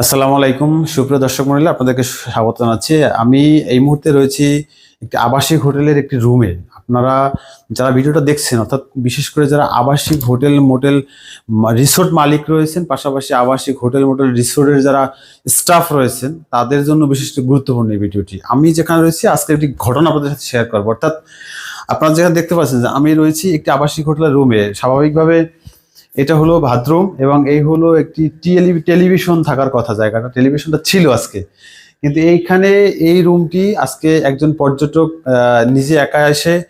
আসসালামু আলাইকুম। সুপ্রিয় দর্শক মন্ডলী, আপনাদেরকে স্বাগত জানাচ্ছি। আমি এই মুহূর্তে রয়েছি একটি আবাসিক হোটেলের একটি রুমে। আপনারা যারা ভিডিওটা দেখছেন, অর্থাৎ বিশেষ করে যারা আবাসিক হোটেল মোটেল রিসোর্ট মালিক রয়েছেন, পাশাপাশি আবাসিক হোটেল মোটেল রিসোর্টের যারা স্টাফ রয়েছেন, তাদের জন্য বিশেষ গুরুত্বপূর্ণ এই ভিডিওটি। আমি যেখানে রয়েছি, আজকে একটি ঘটনা আপনাদের সাথে শেয়ার করব। অর্থাৎ আপনারা যেখানে দেখতে পাচ্ছেন যে আমি রয়েছি একটি আবাসিক হোটেলের রুমে। স্বাভাবিকভাবে এটা হলো বাথরুম এবং এই হলো একটি টেলি- টেলিভিশন থাকার কথা জায়গাটা টেলিভিশনটা ছিল আজকে। কিন্তু এইখানে এই রুমটি আজকে একজন পর্যটক নিজে একা এসে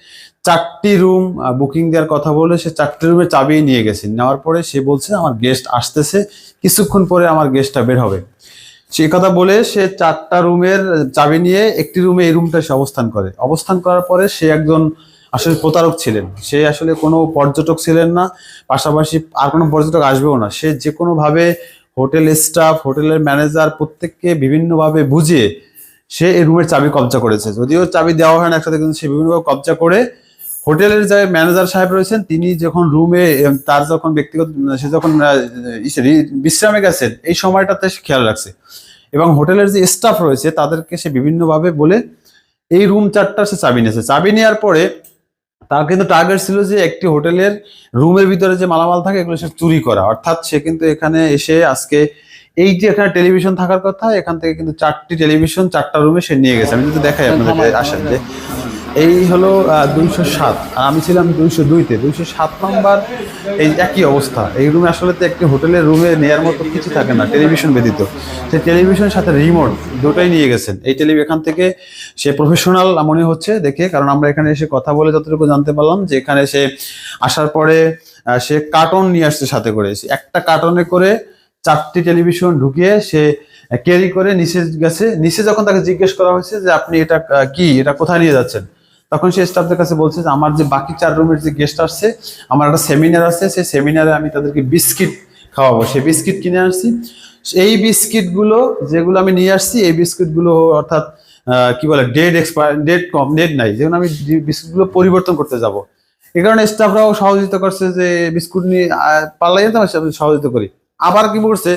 চারটি রুম বুকিং দেওয়ার কথা বলে সে চারটি রুমে চাবি নিয়ে গেছে। নেওয়ার পরে সে বলছে, আমার গেস্ট আসতেছে। কিছুক্ষণ পরে আমার গেস্টটা বের হবে। সে কথা বলে সে চারটা রুমের চাবি নিয়ে একটি রুমে এই রুমটা সে অবস্থান করে। অবস্থান করার পরে সে একজন আসলে প্রতারক ছিলেন। সে আসলে কোনো পর্যটক ছিলেন না, পাশাপাশি আর কোনো পর্যটক আসবেও না। সে যে কোনোভাবে হোটেল স্টাফ, হোটেলের ম্যানেজার প্রত্যেককে বিভিন্নভাবে বুঝিয়ে সে এই রুমের চাবি কবজা করেছে। যদিও চাবি দেওয়া হয় না একসাথে, কিন্তু সে বিভিন্নভাবে কবজা করে হোটেলের যে ম্যানেজার সাহেব রয়েছেন, তিনি যখন রুমে, তার যখন ব্যক্তিগত, সে যখন বিশ্রামে গেছেন, এই সময়টাতে সে খেয়াল রাখছে। এবং হোটেলের যে স্টাফ রয়েছে, তাদেরকে সে বিভিন্নভাবে বলে, এই রুম চারটা সে চাবি নিয়েছে। চাবি নেওয়ার পরে তার কিন্তু টার্গেট ছিল যে একটি হোটেলের রুমের ভিতরে যে মালামাল থাকে, এগুলো সে চুরি করা। অর্থাৎ সে কিন্তু এখানে এসে আজকে এই যে এখানে টেলিভিশন থাকার কথা, এখান থেকে কিন্তু চারটি টেলিভিশন চারটা রুমে সে নিয়ে গেছে। আমি যদি দেখাই আপনাদের আসেন যে এই হলো দুইশো সাত। আমি ছিলাম দুইশো দুইতে দুইশো সাত নম্বর, এই একই অবস্থা। এই রুমে আসলে তো একটি হোটেলের রুমে নেয়ার মতো কিছু থাকে না, টেলিভিশন ব্যতীত। সেই টেলিভিশনের সাথে রিমোট দুটোই নিয়ে গেছেন। এই টেলিভি এখান থেকে সে প্রফেশনাল মনে হচ্ছে দেখে, কারণ আমরা এখানে এসে কথা বলে যতটুকু জানতে পারলাম যে এখানে সে আসার পরে সে কার্টন নিয়ে আসছে সাথে করে। সে একটা কার্টনে করে চারটি টেলিভিশন ঢুকিয়ে সে ক্যারি করে নিচে গেছে। নিচে যখন তাকে জিজ্ঞেস করা হয়েছে যে, আপনি এটা কি? এটা কোথায় নিয়ে যাচ্ছেন? তখন সে স্টাফদের কাছে বলছে যে, আমার যে বাকি চার রুমের যে গেস্ট আসছে, আমার একটা সেমিনার আছে, সেই সেমিনারে আমি তাদেরকে বিস্কিট খাওয়াবো। সেই বিস্কিট কিনে আসছি এই বিস্কিটগুলো যেগুলো আমি নিয়ে আসছি, এই বিস্কিটগুলো অর্থাৎ কি বলে ডেট এক্সপায়ার ডেট কম ডেট নাই। যেগুলো আমি বিস্কুটগুলো পরিবর্তন করতে যাব। এই কারণে স্টাফরাও সহযোগিতা করছে যে, বিস্কুট নিয়ে পাল্লাই যেতে আমি সহযোগিতা করি। আবার কি করছে,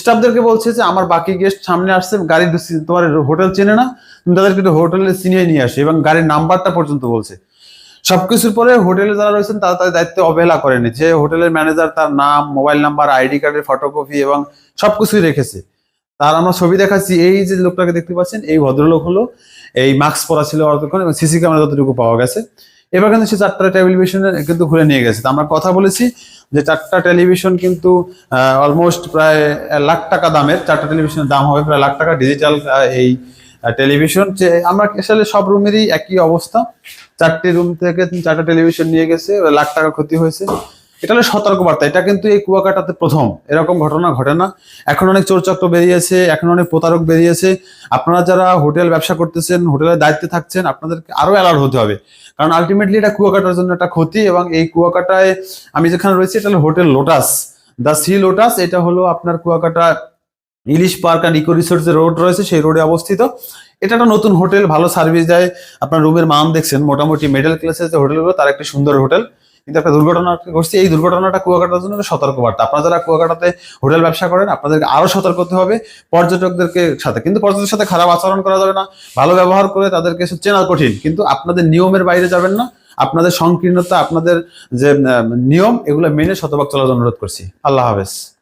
স্টাফদেরকে বলছে যে, আমার বাকি গেস্ট সামনে আসছে, গাড়ি তোমার হোটেল চেনে না তুমি তাদেরকে হোটেলে চিনিয়ে নিয়ে আসে এবং গাড়ির নাম্বারটা পর্যন্ত বলছে। সবকিছুর পরে হোটেলে যারা রয়েছেন, তারা তাদের দায়িত্ব অবহেলা করেনি যে হোটেলের ম্যানেজার তার নাম মোবাইল নাম্বার আইডি কার্ডের ফটোকপি এবং সবকিছুই রেখেছে। তার আমরা ছবি দেখাচ্ছি, এই যে লোকটাকে দেখতে পাচ্ছেন, এই ভদ্রলোক হলো, এই মাস্ক পরা ছিল অতক্ষণ এবং সিসি ক্যামেরা যতটুকু পাওয়া গেছে। এবার কিন্তু সে চারটা টেলিভিশন কিন্তু খুলে নিয়ে গেছে। আমরা কথা বলেছি যে চারটা টেলিভিশন কিন্তু অলমোস্ট প্রায় লাখ টাকা দামের, চারটা টেলিভিশনের দাম হবে প্রায় লাখ টাকা ডিজিটাল এই টেলিভিশন যে আমরা আসলে সব রুমেরই একই অবস্থা। চারটি রুম থেকে চারটা টেলিভিশন নিয়ে গেছে লাখ টাকা ক্ষতি হয়েছে। এটা হলো সতর্কবার্তা, এটা কিন্তু এই কুয়াকাটাতে প্রথম। এরকম ঘটনা ঘটে না। এখন অনেক চোরচক্র বেরিয়েছে, এখন অনেক প্রতারক বেরিয়েছে। আপনারা যারা হোটেল ব্যবসা করতেছেন, হোটেলের দায়িত্বে থাকছেন, আপনাদেরকে আরও অ্যালার্ট হতে হবে। কারণ আলটিমেটলি এটা কুয়াকাটার জন্য একটা ক্ষতি এবং এই কুয়াকাটায় আমি যেখানে রয়েছি, এটা হলো hotel Lotus the sea Lotus এটা হলো আপনার Kuakata Ilish park and eco resort যে রোড রয়েছে, সেই রোডে অবস্থিত। এটা একটা নতুন হোটেল, ভালো সার্ভিস দেয়। আপনার রুমের মান দেখছেন, মোটামুটি মিডল ক্লাসের যে হোটেলগুলো তার একটি সুন্দর হোটেল কিন্তু একটা দুর্ঘটনা ঘটছে। এই দুর্ঘটনাটা কুয়াকাটার জন্য সতর্কবার্তা। আপনারা যারা কুয়াকাটাতে হোটেল ব্যবসা করেন, আপনাদেরকে আরও সতর্ক হতে হবে পর্যটকদেরকে সাথে। কিন্তু পর্যটকের সাথে খারাপ আচরণ করা যাবে না। ভালো ব্যবহার করে তাদেরকে চেনা কঠিন। কিন্তু আপনাদের নিয়মের বাইরে যাবেন না। আপনাদের সংকীর্ণতা, আপনাদের যে নিয়ম, এগুলো মেনে শতভাগ চলার অনুরোধ করছি। আল্লাহ হাফেজ।